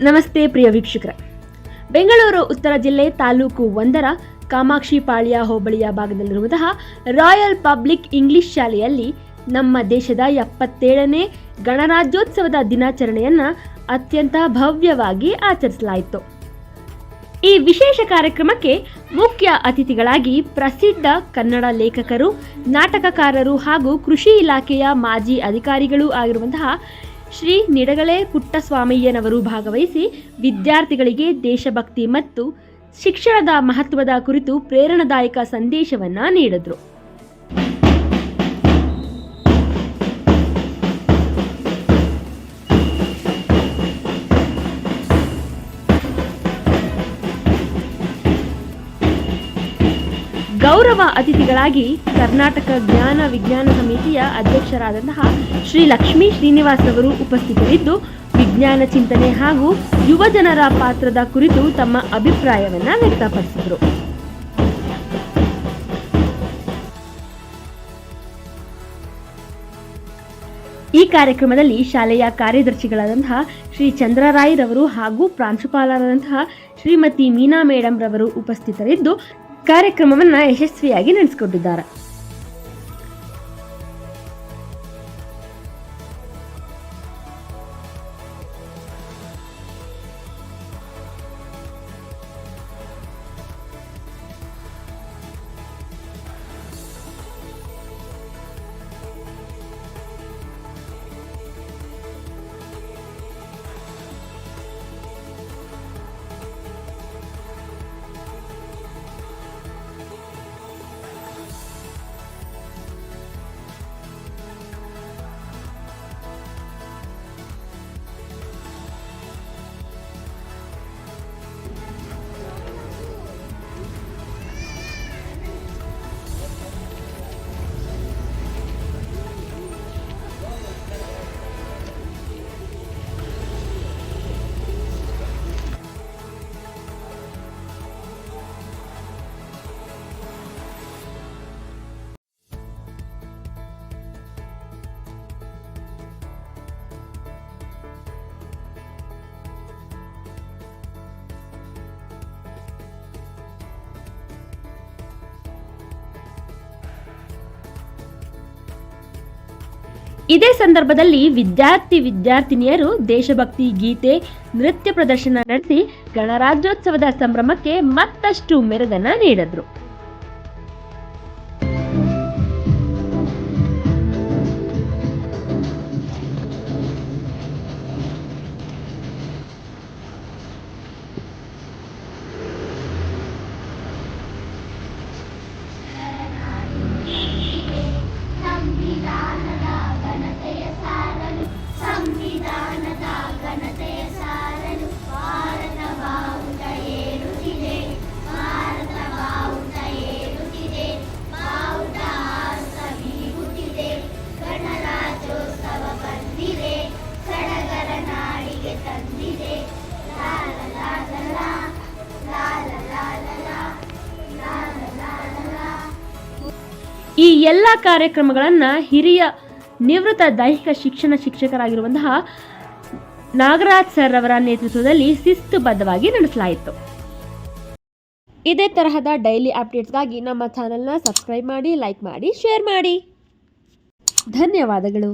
ನಮಸ್ತೆ ಪ್ರಿಯ ವೀಕ್ಷಕರ. ಬೆಂಗಳೂರು, ಉತ್ತರ ಜಿಲ್ಲೆ, ತಾಲೂಕು ಒಂದರ ಕಾಮಾಕ್ಷಿ ಪಾಳ್ಯ ಹೋಬಳಿಯ ಭಾಗದಲ್ಲಿರುವಂತಹ ರಾಯಲ್ ಪಬ್ಲಿಕ್ ಇಂಗ್ಲಿಷ್ ಶಾಲೆಯಲ್ಲಿ ನಮ್ಮ ದೇಶದ ಎಪ್ಪತ್ತೇಳನೇ ಗಣರಾಜ್ಯೋತ್ಸವದ ದಿನಾಚರಣೆಯನ್ನು ಅತ್ಯಂತ ಭವ್ಯವಾಗಿ ಆಚರಿಸಲಾಯಿತು. ಈ ವಿಶೇಷ ಕಾರ್ಯಕ್ರಮಕ್ಕೆ ಮುಖ್ಯ ಅತಿಥಿಗಳಾಗಿ ಪ್ರಸಿದ್ಧ ಕನ್ನಡ ಲೇಖಕರು, ನಾಟಕಕಾರರು ಹಾಗೂ ಕೃಷಿ ಇಲಾಖೆಯ ಮಾಜಿ ಅಧಿಕಾರಿಗಳು ಆಗಿರುವಂತಹ ಶ್ರೀ ನಿಡಗಳೆ ಪುಟ್ಟಸ್ವಾಮಯ್ಯನವರು ಭಾಗವಹಿಸಿ ವಿದ್ಯಾರ್ಥಿಗಳಿಗೆ ದೇಶಭಕ್ತಿ ಮತ್ತು ಶಿಕ್ಷಣದ ಮಹತ್ವದ ಕುರಿತು ಪ್ರೇರಣಾದಾಯಕ ಸಂದೇಶವನ್ನು ನೀಡಿದ್ರು. ಗೌರವ ಅತಿಥಿಗಳಾಗಿ ಕರ್ನಾಟಕ ಜ್ಞಾನ ವಿಜ್ಞಾನ ಸಮಿತಿಯ ಅಧ್ಯಕ್ಷರಾದಂತಹ ಶ್ರೀ ಲಕ್ಷ್ಮೀ ಶ್ರೀನಿವಾಸ್ ಅವರು ಉಪಸ್ಥಿತರಿದ್ದು, ವಿಜ್ಞಾನ ಚಿಂತನೆ ಹಾಗೂ ಯುವ ಜನರ ಪಾತ್ರದ ಕುರಿತು ತಮ್ಮ ಅಭಿಪ್ರಾಯವನ್ನ ವ್ಯಕ್ತಪಡಿಸಿದರು. ಈ ಕಾರ್ಯಕ್ರಮದಲ್ಲಿ ಶಾಲೆಯ ಕಾರ್ಯದರ್ಶಿಗಳಾದಂತಹ ಶ್ರೀ ಚಂದ್ರರಾಯ್ ರವರು ಹಾಗೂ ಪ್ರಾಂಶುಪಾಲರಾದಂತಹ ಶ್ರೀಮತಿ ಮೀನಾ ಮೇಡಂ ರವರು ಉಪಸ್ಥಿತರಿದ್ದು ಕಾರ್ಯಕ್ರಮವನ್ನು ಯಶಸ್ವಿಯಾಗಿ ನಡೆಸಿಕೊಟ್ಟಿದ್ದಾರೆ. ಇದೇ ಸಂದರ್ಭದಲ್ಲಿ ವಿದ್ಯಾರ್ಥಿ ವಿದ್ಯಾರ್ಥಿನಿಯರು ದೇಶಭಕ್ತಿ ಗೀತೆ ನೃತ್ಯ ಪ್ರದರ್ಶನ ನಡೆಸಿ ಗಣರಾಜ್ಯೋತ್ಸವದ ಸಂಭ್ರಮಕ್ಕೆ ಮತ್ತಷ್ಟು ಮೆರುಗನ್ನ ನೀಡಿದ್ರು. ಈ ಎಲ್ಲ ಕಾರ್ಯಕ್ರಮಗಳನ್ನು ಹಿರಿಯ ನಿವೃತ್ತ ದೈಹಿಕ ಶಿಕ್ಷಣ ಶಿಕ್ಷಕರಾಗಿರುವಂತಹ ನಾಗರಾಜ್ ಸರ್ ಅವರ ನೇತೃತ್ವದಲ್ಲಿ ಶಿಸ್ತುಬದ್ಧವಾಗಿ ನಡೆಸಲಾಯಿತು. ಇದೇ ತರಹದ ಡೈಲಿ ಅಪ್ಡೇಟ್ಸ್ಗಾಗಿ ನಮ್ಮ ಚಾನೆಲ್ನ ಸಬ್ಸ್ಕ್ರೈಬ್ ಮಾಡಿ, ಲೈಕ್ ಮಾಡಿ, ಶೇರ್ ಮಾಡಿ. ಧನ್ಯವಾದಗಳು.